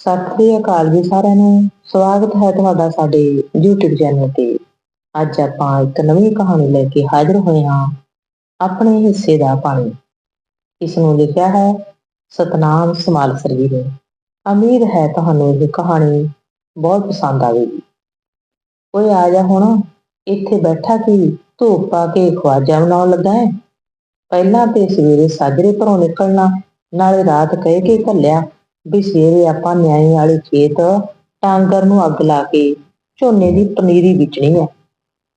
ਸਤਿ ਸ੍ਰੀ ਅਕਾਲ ਜੀ ਸਾਰਿਆਂ ਨੂੰ। ਸਵਾਗਤ ਹੈ ਤੁਹਾਡਾ ਸਾਡੇ YouTube ਚੈਨਲ ਤੇ। ਅੱਜ ਆਪਾਂ ਇੱਕ ਨਵੀਂ ਕਹਾਣੀ ਲੈ ਕੇ ਹਾਜ਼ਰ ਹੋਏ ਹਾਂ, ਆਪਣੇ ਹਿੱਸੇ ਦਾ ਪਾਣੀ। ਇਸ ਨੂੰ ਲਿਖਿਆ ਹੈ, ਸਤਨਾਮ ਸਮਾਲਸਰੀ ਨੇ ਉਮੀਦ ਹੈ ਤੁਹਾਨੂੰ ਇਹ ਕਹਾਣੀ ਬਹੁਤ ਪਸੰਦ ਆਵੇਗੀ। ਓਏ ਆ ਜਾ ਹੁਣ, ਇੱਥੇ ਬੈਠਾ ਕੀ, ਧੂਪ ਪਾ ਕੇ ਖਵਾਜਾ ਬਣਾਉਣ ਲੱਗਾ ਹੈ? ਪਹਿਲਾਂ ਤੇ ਸਵੇਰੇ ਸਾਜਰੇ ਘਰੋਂ ਨਿਕਲਣਾ, ਨਾਲੇ ਰਾਤ ਕਹਿ ਕੇ ਘੱਲਿਆ ਵੀ ਸਵੇਰੇ ਆਪਾਂ ਨਿਆਈ ਵਾਲੇ ਖੇਤ ਟਾਂਗਰ ਨੂੰ ਅੱਗ ਲਾ ਕੇ ਝੋਨੇ ਦੀ ਪਨੀਰੀ ਬੀਜਣੀ ਹੈ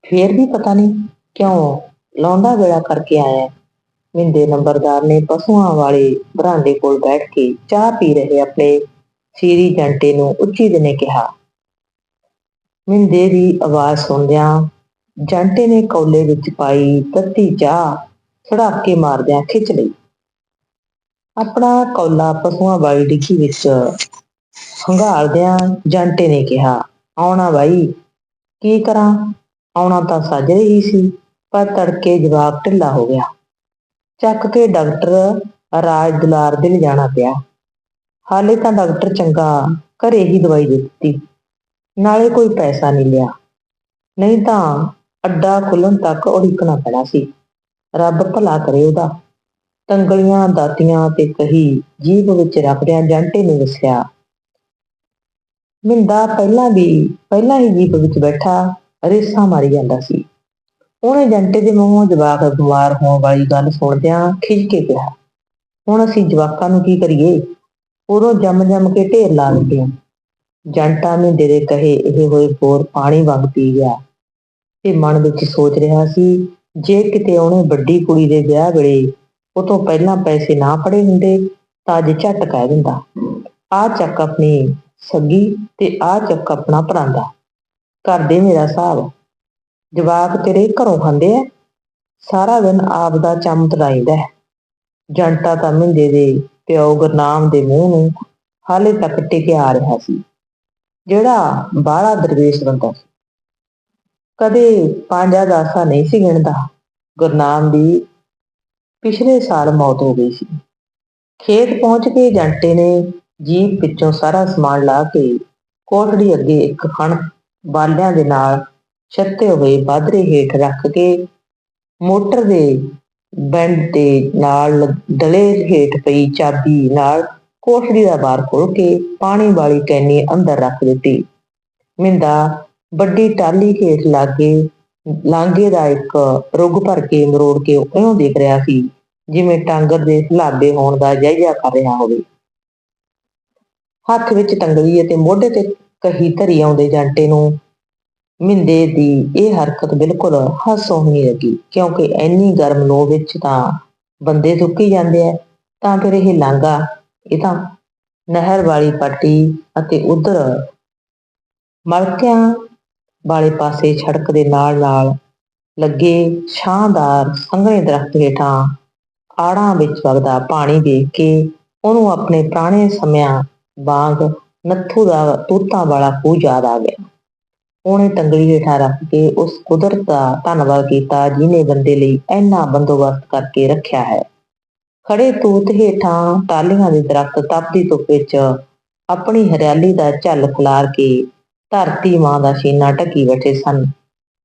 ਫੇਰ ਵੀ ਪਤਾ ਨਹੀਂ ਕਿਉਂ ਲੌਂਡਾ ਵੇਲਾ ਕਰਕੇ ਆਇਆ। ਹੈ। ਮਿੰਦੇ ਨੰਬਰਦਾਰ ਨੇ ਪਸ਼ੂਆਂ ਵਾਲੇ ਬਰਾਂਡੇ ਕੋਲ ਬੈਠ ਕੇ ਚਾਹ ਪੀ ਰਹੇ ਆਪਣੇ ਸੀਰੀ ਜੰਟੇ ਨੂੰ ਉੱਚੀ ਦਿਨੇ ਕਿਹਾ। ਮਿੰਦੇ ਦੀ ਆਵਾਜ਼ ਸੁਣਦਿਆਂ ਜੰਟੇ ਨੇ ਕੌਲੇ ਵਿੱਚ ਪਾਈ ਤੱਤੀ ਚਾਹ ਛੜਾਕੇ ਮਾਰਦਿਆਂ ਖਿੱਚ ਲਈ। ਆਪਣਾ ਕੌਲਾ ਪਸ਼ੂਆਂ ਵਾਲੀ ਡਿੱਗੀ ਵਿੱਚ ਹੰਗਾਲਦਿਆਂ ਜੰਟੇ ਨੇ ਕਿਹਾ, ਆਉਣਾ ਬਾਈ, ਕੀ ਕਰਾਂ? ਆਉਣਾ ਤਾਂ ਸੱਜ ਰਹੀ ਸੀ, ਪਰ ਤੜਕੇ ਜਵਾਬ ਢਿੱਲਾ ਹੋ ਗਿਆ। ਚੱਕ ਕੇ ਡਾਕਟਰ ਰਾਜ ਦੁਲਾਰ ਦੇ ਲਿਜਾਣਾ ਪਿਆ। ਹਾਲੇ ਤਾਂ ਡਾਕਟਰ ਚੰਗਾ ਘਰੇ ਹੀ ਦਵਾਈ ਦੇ ਦਿੱਤੀ। ਨਾਲੇ ਕੋਈ ਪੈਸਾ ਨਹੀਂ ਲਿਆ। ਨਹੀਂ ਤਾਂ ਅੱਡਾ ਖੁੱਲਣ ਤੱਕ ਉਡੀਕਣਾ ਪੈਣਾ ਸੀ। ਰੱਬ ਭਲਾ ਕਰੇ ਉਹਦਾ। ਤੰਗਲੀਆਂ ਦਾਤੀਆਂ ਤੇ ਕਹੀ ਜੀਭ ਵਿੱਚ ਰੱਖਦਿਆਂ ਜੰਟੇ ਨੇ ਦੱਸਿਆ, ਮਿੰਦਾ ਪਹਿਲਾਂ ਵੀ, ਪਹਿਲਾਂ ਹੀ ਜੀਪ ਵਿੱਚ ਬੈਠਾ, ਰੇਸਾਂ ਮਾਰੀ ਜਾਂਦਾ ਸੀ। ਉਹਨੇ ਜੰਟੇ ਦੇ ਮੂੰਹੋਂ ਜਵਾਕ ਬਿਮਾਰ ਹੋਣ ਵਾਲੀ ਗੱਲ ਸੁਣਦਿਆਂ ਖਿੱਚ ਕੇ ਕਿਹਾ, ਹੁਣ ਅਸੀਂ ਜਵਾਕਾਂ ਨੂੰ ਕੀ ਕਰੀਏ? ਉਦੋਂ ਜੰਮ ਜੰਮ ਕੇ ਢੇਰ ਲਾ ਦਿੱਤੇ। ਜੰਟਾ ਮਿੰਦੇ ਦੇ ਕਹੇ ਇਹ ਹੋਏ ਬੋਰ ਪਾਣੀ ਵਾਂਗ ਪੀ ਗਿਆ। ਤੇ ਮਨ ਵਿੱਚ ਸੋਚ ਰਿਹਾ ਸੀ, ਜੇ ਕਿਤੇ ਉਹਨੇ ਵੱਡੀ ਕੁੜੀ ਦੇ ਵਿਆਹ ਵੇਲੇ ਉਹ ਤੋਂ ਪਹਿਲਾਂ ਪੈਸੇ ਨਾ ਫੜੇ ਹੁੰਦੇ ਤਾਂ ਅੱਜ ਝੱਟ ਕਹਿ ਦਿੰਦਾ ਆ ਚੱਕ ਆਪਣੀ ਸੱਗੀ ਤੇ ਆ ਚੱਕ ਆਪਣਾ ਪਰਾਂਦਾ। ਕਰ ਮੇਰਾ ਹਿਸਾਬ ਜਵਾਕ ਤੇਰੇ ਘਰੋਂ ਖਾਂਦੇ ਐ। ਸਾਰਾ ਦਿਨ ਆਪ ਦਾ ਚੰਮ ਤੜਾਈਦਾ ਜੰਟਾ ਤਾਂ ਮਿੰਦੇ ਦੇ ਪਿਓ ਗੁਰਨਾਮ ਦੇ ਮੂੰਹ ਨੂੰ ਹਾਲੇ ਤੱਕ ਟਿਕਿਆ ਆ ਰਿਹਾ ਸੀ, ਜਿਹੜਾ ਬਾਹਲਾ ਦਰਵੇਸ਼ ਬੰਦਾ ਸੀ। ਕਦੇ ਪੰਜਾ ਦਾਸਾ ਨਹੀਂ ਸੀ ਗਿਣਦਾ। ਗੁਰਨਾਮ ਦੀ ਪਿਛਲੇ ਸਾਲ ਮੌਤ ਹੋ ਗਈ ਸੀ। ਖੇਤ ਪਹੁੰਚ ਕੇ ਜੰਟੇ ਨੇ ਜੀਪ ਵਿੱਚੋਂ ਸਾਰਾ ਸਮਾਨ ਲਾ ਕੇ ਕੋਠੜੀ ਅੱਗੇ ਇੱਕ ਖਣ ਬਾਲਿਆਂ ਦੇ ਨਾਲ ਛੱਤੇ ਹੋਏ ਬਾਦਰੇ ਹੇਠ ਰੱਖ ਕੇ ਮੋਟਰ ਦੇ ਬੈਂਡ ਦੇ ਨਾਲ ਦਲੇ ਹੇਠ ਪਈ ਚਾਬੀ ਨਾਲ ਕੋਠੜੀ ਦਾ ਬਾਰ ਖੋਲ ਕੇ ਪਾਣੀ ਵਾਲੀ ਕੈਨੀ ਅੰਦਰ ਰੱਖ ਦਿੱਤੀ। ਮਿੰਦਾ ਵੱਡੀ ਟਾਲੀ ਹੇਠ ਲਾਗੇ ਲਾਂਘੇ ਦਾ ਇੱਕ ਰੁੱਗ ਭਰ ਕੇ ਮਰੋੜ ਕੇ ਉਹਨੂੰ ਦੇਖ ਰਿਹਾ ਸੀ, ਜਿਵੇਂ ਟਾਂਗਰ ਦੇ ਹਲਾਬੇ ਹੋਣ ਦਾ ਜਾਇਜ਼ਾ ਕਰ ਰਿਹਾ ਹੋਵੇ। ਹੱਥ ਵਿੱਚ ਤੰਗੜੀ ਅਤੇ ਮੋਢੇ ਤੇ ਕਹੀ ਧਰੀ ਆਉਂਦੇ ਜੰਟੇ ਨੂੰ ਮਿੰਦੇ ਦੀ ਇਹ ਹਰਕਤ ਬਿਲਕੁਲ ਹਸੋਹਣੀ ਲੱਗੀ, ਕਿਉਂਕਿ ਐਨੀ ਗਰਮ ਲੋ ਵਿੱਚ ਤਾਂ ਬੰਦੇ ਸੁੱਕੀ ਜਾਂਦੇ ਐ ਤਾਂ ਫਿਰ ਇਹ ਲਾਂਗਾ ਇਹ ਤਾਂ ਨਹਿਰ ਵਾਲੀ ਪੱਟੀ ਅਤੇ ਉਧਰ ਮਲਕਿਆਂ ਵਾਲੇ ਪਾਸੇ ਸੜਕ ਦੇ ਨਾਲ ਨਾਲ ਲੱਗੇ ਛਾਂਦਾਰ ਸੰਘਣੇ ਦਰਖਤ ਹੇਠਾਂ ਆੜਾਂ ਵਿੱਚ ਵਗਦਾ ਪਾਣੀ ਦੇਖ ਕੇ ਉਹਨੂੰ ਆਪਣੇ ਪੁਰਾਣੇ ਸਮਿਆਂ ਵਾਂਗ ਨੱਥੂ ਦਾ ਤੂਤਾਂ ਵਾਲਾ ਖੂਹ ਯਾਦ ਆ ਗਿਆ। ਉਹਨੇ ਤੰਗੜੀ ਹੇਠਾਂ ਰੱਖ ਕੇ ਉਸ ਕੁਦਰਤ ਦਾ ਧੰਨਵਾਦ ਕੀਤਾ ਜਿਨੇ ਬੰਦੇ ਲਈ ਇੰਨਾ ਬੰਦੋਬਸਤ ਕਰਕੇ ਰੱਖਿਆ ਹੈ। ਖੜੇ ਤੂਤ ਹੇਠਾਂ ਟਾਲੀਆਂ ਦੇ ਦਰਖਤ ਤਪਦੀ ਧੁੱਪ ਵਿੱਚ ਆਪਣੀ ਹਰਿਆਲੀ ਦਾ ਝੱਲ ਖਲਾਰ ਕੇ ਧਰਤੀ ਮਾਂ ਦਾ ਸੀਨਾ ਢੱਕੀ ਬੈਠੇ ਸਨ।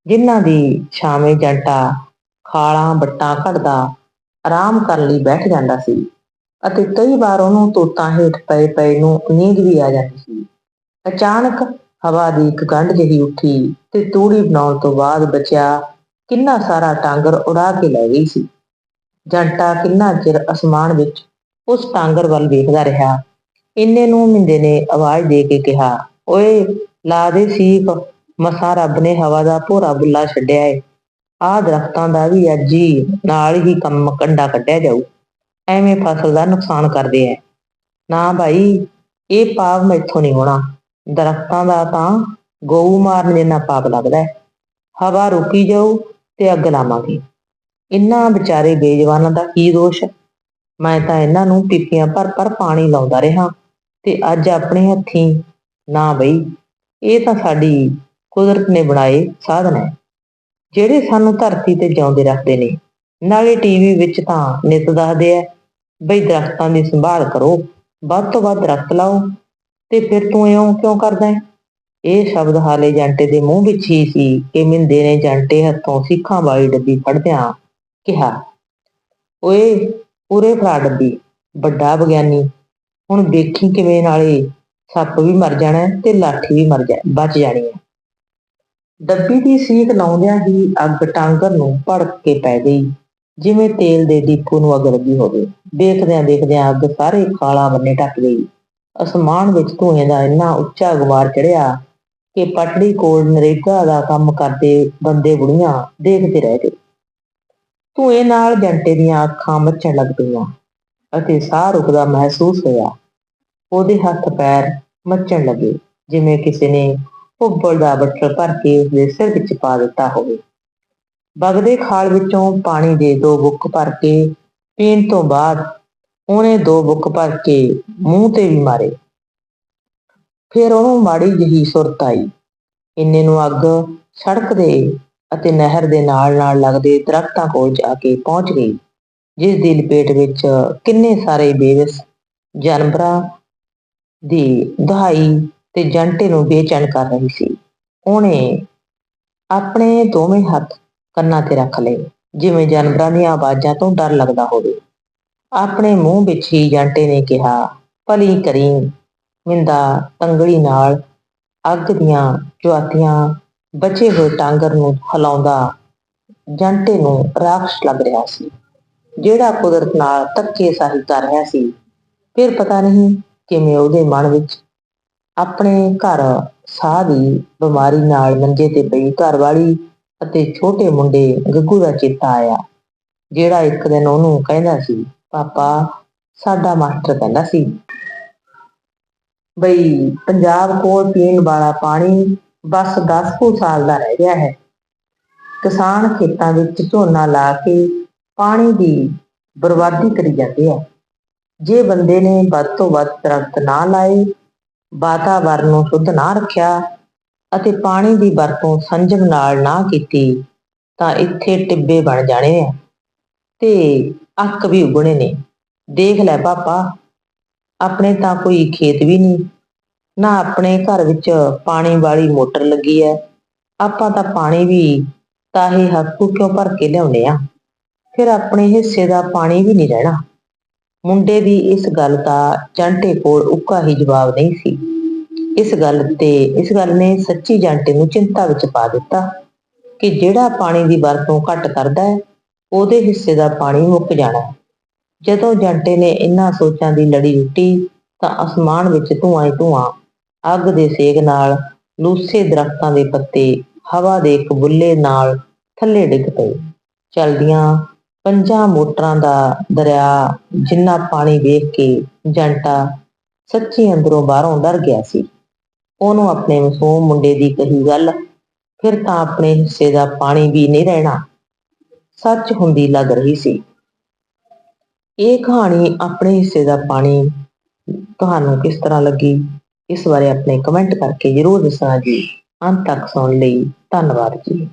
ਜਿਨ੍ਹਾਂ ਦੀ ਛਾਵੇਂ ਜੰਟਾ ਖਾਲਾਂ ਬੱਟਾਂ ਘੜਦਾ ਆਰਾਮ ਕਰਨ ਲਈ ਬੈਠ ਜਾਂਦਾ ਸੀ ਅਤੇ ਕਈ ਵਾਰ ਉਹਨੂੰ ਤੋਤਾਂ ਹੇਠ ਪਏ ਪਏ ਨੂੰ ਨੀਂਦ ਵੀ ਆ ਜਾਂਦੀ ਸੀ। ਅਚਾਨਕ ਹਵਾ ਦੀ ਇੱਕ ਗੰਢ ਜਿਹੀ ਉੱਠੀ ਤੇ ਤੂੜੀ ਬਣਾਉਣ ਤੋਂ ਬਾਅਦ ਬਚਿਆ ਕਿੰਨਾ ਸਾਰਾ ਟਾਂਗਰ ਉਡਾ ਕੇ ਲੈ ਗਈ ਸੀ। ਜੰਟਾ ਕਿੰਨਾ ਚਿਰ ਅਸਮਾਨ ਵਿੱਚ ਉਸ ਟਾਂਗਰ ਵੱਲ ਵੇਖਦਾ ਰਿਹਾ। ਇੰਨੇ ਨੂੰ ਮਿੰਦੇ ਨੇ ਆਵਾਜ਼ ਦੇ ਕੇ ਕਿਹਾ, ਓਏ ਲਾ ਦੇ ਸੀਖ ਮਸਾ ਰੱਬ ਨੇ ਹਵਾ ਦਾ ਭੋਰਾ ਬੁੱਲਾ ਛੱਡਿਆ ਏ। ਆਹ ਦਰਖਤਾਂ ਦਾ ਵੀ ਅੱਜ ਹੀ ਨਾਲ ਹੀ ਕੰਮ ਕੰਡਾ ਕੱਢਿਆ ਜਾਊ। ਐਵੇਂ ਫਸਲ ਦਾ ਨੁਕਸਾਨ ਕਰਦੇ ਐ। ਨਾ ਭਾਈ, ਇਹ ਪਾਪ ਮੈਥੋਂ ਨਹੀਂ ਹੋਣਾ। ਦਰਖਤਾਂ ਦਾ ਤਾਂ ਗਊ ਮਾਰਨ ਜਿੰਨਾ ਪਾਪ ਲੱਗਦਾ ਹੈ ਹਵਾ ਰੁਕੀ ਜਾਊ ਤੇ ਅੱਗ ਲਾਵਾਂਗੇ। ਇਹਨਾਂ ਵਿਚਾਰੇ ਬੇਜਵਾਨਾਂ ਦਾ ਕੀ ਦੋਸ਼ ਮੈਂ ਤਾਂ ਇਹਨਾਂ ਨੂੰ ਪੀਪੀਆਂ ਭਰ ਭਰ ਪਾਣੀ ਲਾਉਂਦਾ ਰਿਹਾ ਤੇ ਅੱਜ ਆਪਣੇ ਹੱਥੀਂ ਨਾ ਬਈ ਇਹ ਤਾਂ ਸਾਡੀ ਕੁਦਰਤ ਨੇ ਬਣਾਏ ਸਾਧਨ ਹੈ। ਜਿਹੜੇ ਸਾਨੂੰ ਧਰਤੀ ਤੇ ਜਿਉਂਦੇ ਰੱਖਦੇ ਨੇ, ਨਾਲੇ ਟੀਵੀ ਵਿੱਚ ਤਾਂ ਨਿਤ ਦੱਸਦੇ ਆ, ਬਈ ਦਰਖਤਾਂ ਦੀ ਸੰਭਾਲ ਕਰੋ, ਵੱਧ ਤੋਂ ਵੱਧ ਦਰਖਤ ਲਾਓ, ਤੇ ਫਿਰ ਤੂੰ ਇਉਂ ਕਿਉਂ ਕਰਦਾ ਹੈ? ਇਹ ਸ਼ਬਦ ਹਾਲੇ ਜੰਟੇ ਦੇ ਮੂੰਹ ਵਿੱਚ ਹੀ ਸੀ ਕਿ ਮਿੰਦੇ ਨੇ ਜੰਟੇ ਹੱਥੋਂ ਸਿੱਖਾਂ ਵਾਲੀ ਡੱਬੀ ਫੜਦਿਆਂ ਕਿਹਾ, ਓਏ ਪੂਰੇ ਫੜਾ ਡੱਬੀ, ਵੱਡਾ ਵਿਗਿਆਨੀ, ਹੁਣ ਵੇਖੀ ਕਿਵੇਂ ਨਾਲੇ ਸੱਪ ਵੀ ਮਰ ਜਾਣਾ ਤੇ ਲਾਠੀ ਵੀ ਮਰ ਜਾ, ਬਚ ਜਾਣੀ ਹੈ। ਡੱਬੀ ਦੀ ਸੀਖ ਲਾਉਂਦਿਆਂ ਹੀ ਅੱਗ ਟਾਂਗਰ ਨੂੰ ਭੜਕ ਕੇ ਪੈ ਗਈ, ਜਿਵੇਂ ਤੇਲ ਦੇ ਦੀਪੂ ਨੂੰ ਅੱਗ ਲੱਗੀ ਹੋਵੇ। ਦੇਖਦਿਆਂ ਦੇਖਦਿਆਂ ਅੱਗ ਸਾਰੇ ਖਾਲਾ ਬੰਨੇ ਢੱਕ ਗਈ। ਅਸਮਾਨ ਵਿੱਚ ਧੂਏ ਦਾ ਇੰਨਾ ਉੱਚਾ ਗੁਬਾਰ ਚੜਿਆ ਕਿ ਪਟੜੀ ਕੋਲ ਨਰੇਗਾ ਦਾ ਕੰਮ ਕਰਦੇ ਬੰਦੇ ਬੁੜੀਆਂ ਦੇਖਦੇ ਰਹਿ ਗਏ। ਧੂਏ ਨਾਲ ਜੰਟੇ ਦੀਆਂ ਅੱਖਾਂ ਮੱਚਣ ਲੱਗ ਪਈਆਂ ਅਤੇ ਸਾਹ ਰੁਕਦਾ ਮਹਿਸੂਸ ਹੋਇਆ ਉਹਦੇ ਹੱਥ ਪੈਰ ਮੱਚਣ ਲੱਗੇ, ਜਿਵੇਂ ਕਿਸੇ ਨੇ ਉੱਬਲ ਦਾ ਬੱਟਲ ਭਰ ਕੇ ਉਸਦੇ ਸਿਰ ਵਿੱਚ ਪਾ ਦਿੱਤਾ ਹੋਵੇ। ਬਗਦੇ ਖਾਲ ਵਿੱਚੋਂ ਪਾਣੀ ਦੇ ਦੋ ਬੁੱਕ ਭਰ ਕੇ ਪੀਣ ਤੋਂ ਬਾਅਦ ਉਹਨੇ ਦੋ ਬੁੱਕ ਭਰ ਕੇ ਮੂੰਹ ਤੇ ਵੀ ਮਾਰੇ। ਫਿਰ ਉਹਨੂੰ ਮਾੜੀ ਜਿਹੀ ਸੁਰਤ ਆਈ। ਇੰਨੇ ਨੂੰ ਅੱਗ ਸੜਕ ਦੇ ਅਤੇ ਨਹਿਰ ਦੇ ਨਾਲ ਨਾਲ ਲੱਗਦੇ ਦਰਖਤਾਂ ਕੋਲ ਜਾ ਕੇ ਪਹੁੰਚ ਗਈ, ਜਿਸ ਦੀ ਲਪੇਟ ਵਿੱਚ ਕਿੰਨੇ ਸਾਰੇ ਬੇਵਸ, ਜਾਨਵਰਾਂ ਦੀ ਦਹਾਈ ਤੇ ਜੰਟੇ ਨੂੰ ਬੇਚੈਨ ਕਰ ਰਹੀ ਸੀ। ਉਹਨੇ ਆਪਣੇ ਦੋਵੇਂ ਹੱਥ ਕੰਨਾਂ ਤੇ ਰੱਖ ਲਏ, ਜਿਵੇਂ ਜਾਨਵਰਾਂ ਦੀਆਂ ਆਵਾਜ਼ਾਂ ਤੋਂ ਡਰ ਲੱਗਦਾ ਹੋਵੇ। ਆਪਣੇ ਮੂੰਹ ਵਿੱਚ ਹੀ ਜੰਟੇ ਨੇ ਕਿਹਾ, ਭਲੀ ਕਰੀ, ਮਿੰਦਾ ਤੰਗੜੀ ਨਾਲ ਅੱਗ ਦੀਆਂ ਜਵਾਤੀਆਂ ਬਚੇ ਹੋਏ ਟਾਂਗਰ ਨੂੰ ਹਿਲਾਉਂਦਾ ਜੰਟੇ ਨੂੰ ਰਾਖਸ਼ ਲੱਗ ਰਿਹਾ ਸੀ। ਜਿਹੜਾ ਕੁਦਰਤ ਨਾਲ ਧੱਕੇ ਸਾਹੀ ਕਰ ਰਿਹਾ ਸੀ, ਫਿਰ ਪਤਾ ਨਹੀਂ ਕਿਵੇਂ ਉਹਦੇ ਮਨ ਵਿੱਚ ਆਪਣੇ ਘਰ ਸਾਹ ਦੀ ਬਿਮਾਰੀ ਨਾਲ ਮੰਜੇ ਤੇ ਪਈ ਘਰਵਾਲੀ ਅਤੇ ਛੋਟੇ ਮੁੰਡੇ ਗੱਗੂ ਦਾ ਚੇਤਾ ਆਇਆ, ਜਿਹੜਾ ਇੱਕ ਦਿਨ ਉਹਨੂੰ ਕਹਿੰਦਾ ਸੀ, ਪਾਪਾ, ਸਾਡਾ ਮਾਸਟਰ ਕਹਿੰਦਾ ਸੀ ਬਈ ਪੰਜਾਬ ਕੋਲ ਪੀਣ ਵਾਲਾ ਪਾਣੀ ਬਸ 10 ਕੁ ਸਾਲ ਦਾ ਰਹਿ ਗਿਆ ਹੈ। ਕਿਸਾਨ ਖੇਤਾਂ ਵਿੱਚ ਝੋਨਾ ਲਾ ਕੇ ਪਾਣੀ ਦੀ ਬਰਬਾਦੀ ਕਰੀ ਜਾਂਦੇ ਆ। ਜੇ ਬੰਦੇ ਨੇ ਵੱਧ ਤੋਂ ਵੱਧ ਦਰਖਤ ਨਾ ਲਾਏ, ਵਾਤਾਵਰਨ ਨੂੰ ਸ਼ੁੱਧ ਨਾ ਰੱਖਿਆ ਅਤੇ ਪਾਣੀ ਦੀ ਵਰਤੋਂ ਸੰਜਮ ਨਾਲ ਨਾ ਕੀਤੀ, ਤਾਂ ਇੱਥੇ ਟਿੱਬੇ ਬਣ ਜਾਣੇ ਆ ਤੇ ਅੱਕ ਵੀ ਉਗਣੇ ਨੇ। ਦੇਖ ਲੈ ਪਾਪਾ, ਆਪਣੇ ਤਾਂ ਕੋਈ ਖੇਤ ਵੀ ਨਹੀਂ, ਨਾ ਆਪਣੇ ਘਰ ਵਿੱਚ ਪਾਣੀ ਵਾਲੀ ਮੋਟਰ ਲੱਗੀ ਹੈ ਆਪਾਂ ਤਾਂ ਪਾਣੀ ਵੀ ਤਾਹੀ ਹੱਥੋਂ ਕਿਉਂ ਭਰ ਕੇ ਲਿਆਉਨੇ ਆ। ਫਿਰ ਆਪਣੇ ਹਿੱਸੇ ਦਾ ਪਾਣੀ ਵੀ ਨਹੀਂ ਰਹਿਣਾ। ਮੁੰਡੇ ਦੀ ਇਸ ਗੱਲ ਦਾ ਜੰਟੇ ਕੋਲ ਉੱਕਾ ਹੀ ਜਵਾਬ ਨਹੀਂ ਸੀ। ਇਸ ਗੱਲ ਤੇ, ਇਸ ਗੱਲ ਨੇ ਸੱਚੀ ਜੰਟੇ ਨੂੰ ਚਿੰਤਾ ਵਿੱਚ ਪਾ ਦਿੱਤਾ ਕਿ ਜਿਹੜਾ ਪਾਣੀ ਦੀ ਵਰਤੋਂ ਘੱਟ ਕਰਦਾ ਹੈ, ਉਹਦੇ ਹਿੱਸੇ ਦਾ ਪਾਣੀ ਮੁੱਕ ਜਾਣਾ ਜਦੋਂ ਜੰਟੇ ਨੇ ਇਹਨਾਂ ਸੋਚਾਂ ਦੀ ਲੜੀ ਉੱਟੀ ਤਾਂ ਅਸਮਾਨ ਵਿੱਚ ਧੂਆਂ ਹੀ ਧੂਆਂ, ਅੱਗ ਦੇ ਸੇਕ ਨਾਲ ਲੂਸੇ ਦਰਖਤਾਂ ਦੇ ਪੱਤੇ, ਹਵਾ ਦੇ ਕਬੁੱਲੇ ਨਾਲ ਥੱਲੇ ਡਿੱਗ ਪਏ। ਚਲਦੀਆਂ ਪੰਜਾਂ ਮੋਟਰਾਂ ਦਾ ਦਰਿਆ ਜਿੰਨਾ ਪਾਣੀ ਵੇਖ ਕੇ ਜੰਟਾ ਸੱਚੀ ਅੰਦਰੋਂ ਬਾਹਰੋਂ ਡਰ ਗਿਆ ਸੀ। ਉਹਨੂੰ ਆਪਣੇ ਮਸੂਮ ਮੁੰਡੇ ਦੀ ਕਹੀ ਗੱਲ, ਫਿਰ ਤਾਂ ਆਪਣੇ ਹਿੱਸੇ ਦਾ ਪਾਣੀ ਵੀ ਨਹੀਂ ਰਹਿਣਾ, ਸੱਚ ਹੁੰਦੀ ਲੱਗ ਰਹੀ ਸੀ। ਇਹ ਕਹਾਣੀ ਆਪਣੇ ਹਿੱਸੇ ਦਾ ਪਾਣੀ ਤੁਹਾਨੂੰ ਕਿਸ ਤਰ੍ਹਾਂ ਲੱਗੀ, ਇਸ ਬਾਰੇ ਆਪਣੇ ਕਮੈਂਟ ਕਰਕੇ ਜਰੂਰ ਦੱਸਣਾ ਜੀ। ਅੰਤ ਤੱਕ ਸੁਣਨ ਲਈ ਧੰਨਵਾਦ ਜੀ।